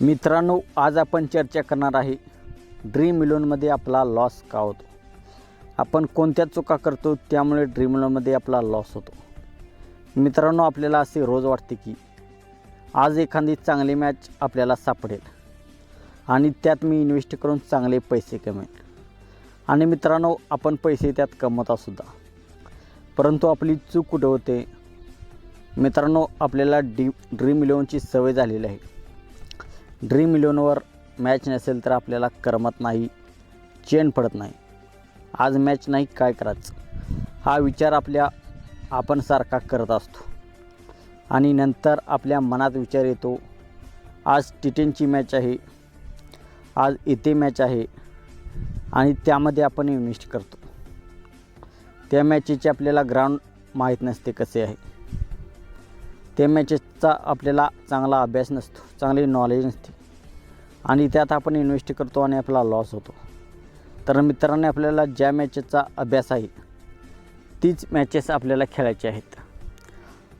मित्रांनो आज आपण चर्चा करणार आहे ड्रीम इलेवनमध्ये आपला लॉस का होतो? आपण कोणत्या चुका करतो त्यामुळे ड्रीम इलेवनमध्ये आपला लॉस होतो. मित्रांनो आपल्याला असे रोज वाटते की आज एखादी चांगली मॅच आपल्याला सापडेल आणि त्यात मी इन्व्हेस्ट करून चांगले पैसे कमेन आणि मित्रांनो आपण पैसे त्यात कमवता सुद्धा परंतु आपली चूक कुठं होते? मित्रांनो आपल्याला डी ड्रीम इलेवनची सवय झालेली आहे. ड्रीम इलेवनवर मॅच नसेल तर आपल्याला करमत नाही चेन पडत नाही. आज मॅच नाही काय करायचं? हा विचार आपल्या आपण सारखा करत असतो. आणि नंतर आपल्या मनात विचार येतो आज टी टेनची मॅच आहे आज इथे मॅच आहे आणि त्यामध्ये आपण इन्व्हेस्ट करतो. त्या मॅचेचे आपल्याला ग्राउंड माहीत नसते कसे आहे. त्या मॅचेसचा आपल्याला चांगला अभ्यास नसतो चांगली नॉलेज नसते. आणि त्यात आपण इन्व्हेस्ट करतो आणि आपला लॉस होतो. तर मित्रांनी आपल्याला ज्या मॅचेसचा अभ्यास आहे तीच मॅचेस आपल्याला खेळायचे आहेत.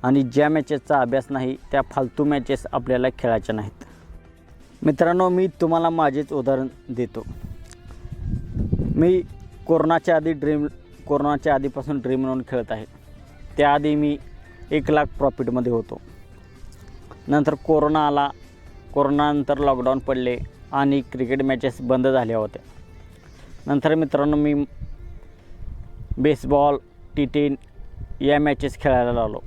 आणि ज्या मॅचेसचा अभ्यास नाही त्या फालतू मॅचेस आपल्याला खेळायच्या नाहीत. मित्रांनो मी तुम्हाला माझेच उदाहरण देतो. मी कोरोनाच्या आधी ड्रीम कोरोनाच्या आधीपासून ड्रीम लोन खेळत आहे. त्याआधी मी एक लाख प्रॉफिटमध्ये होतो. नंतर कोरोना आला. कोरोनानंतर लॉकडाऊन पडले आणि क्रिकेट मॅचेस बंद झाल्या होत्या. नंतर मित्रांनो मी बेसबॉल टी टेन या मॅचेस खेळायला लागलो.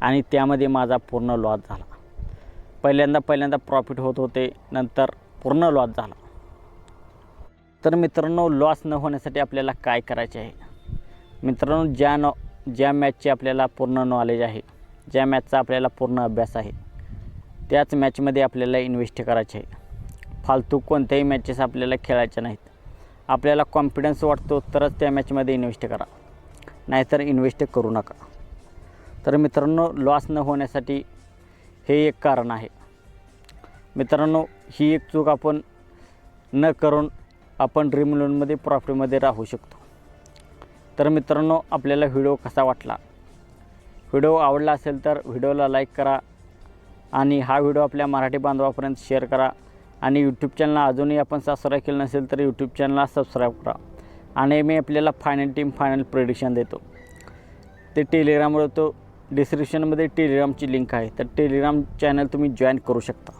आणि त्यामध्ये माझा पूर्ण लॉस झाला. पहिल्यांदा पहिल्यांदा प्रॉफिट होत होते. नंतर पूर्ण लॉस झाला. तर मित्रांनो लॉस न होण्यासाठी आपल्याला काय करायचे आहे? मित्रांनो ज्या नॉ ज्या मॅचचे आपल्याला पूर्ण नॉलेज आहे ज्या मॅचचा आपल्याला पूर्ण अभ्यास आहे त्याच मॅचमध्ये आपल्याला इन्व्हेस्ट करायचे आहे. फालतू कोणत्याही मॅचेस आपल्याला खेळायच्या नाहीत. आपल्याला कॉन्फिडन्स वाटतो तरच त्या मॅचमध्ये इन्व्हेस्ट करा. नाहीतर इन्व्हेस्ट करू नका. तर मित्रांनो लॉस न होण्यासाठी हे एक कारण आहे. मित्रांनो ही एक चूक आपण न करून आपण ड्रीम लोनमध्ये प्रॉफिटमध्ये राहू शकतो. तर मित्रांनो आपल्याला व्हिडिओ कसा वाटला? व्हिडिओ आवडला असेल तर व्हिडिओला लाईक करा आणि हा व्हिडिओ आपल्या मराठी बांधवापर्यंत शेअर करा आणि यूट्यूब चॅनलला अजूनही आपण सबस्क्राईब केलं नसेल तर यूट्यूब चॅनलला सबस्क्राईब करा. आणि मी आपल्याला फायनल टीम फायनल प्रेडिक्शन देतो. ते टेलिग्रामवर तो डिस्क्रिप्शनमध्ये टेलिग्रामची लिंक आहे. तर टेलिग्राम चॅनल तुम्ही जॉईन करू शकता.